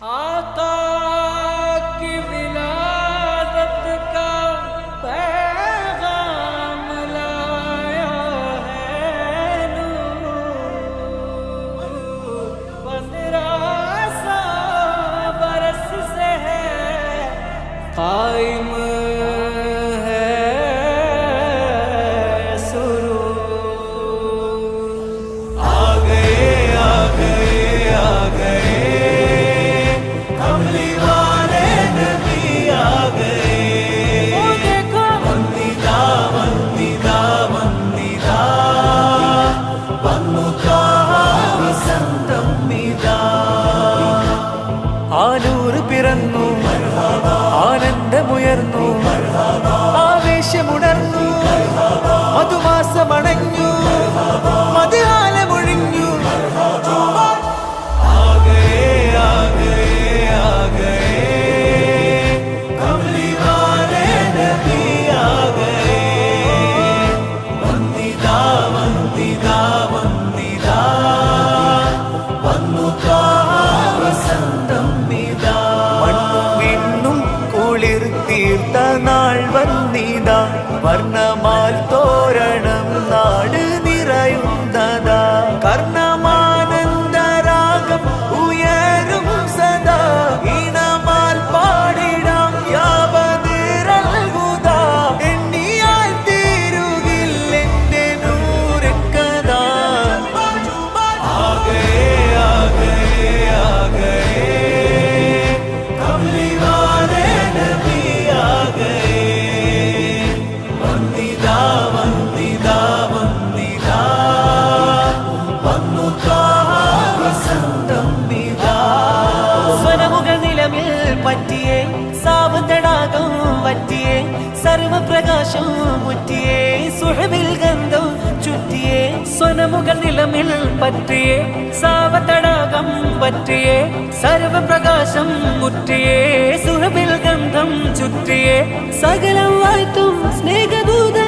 Ah. ഉണർന്നു. ആവേശമുണർന്നു. മധുമാസമണഞ്ഞു. മതിയാലമൊഴിഞ്ഞു വന്ദിതാ വന്ദിതാ. തീർത്ത നാൾ വന്നിതാ. വർണമാൽ തോരണം നാ പ്രകാശം മുറ്റിയെ സുഹബിൽ ഗന്ധം ചുറ്റിയെ സ്വനമുഖ നിലമിൽ പറ്റിയേ സാവതടാകം പറ്റിയെ സർവപ്രകാശം മുറ്റിയെ സുഹബിൽ ഗന്ധം ചുറ്റിയെ സകലം വായിത്തും സ്നേഹദൂത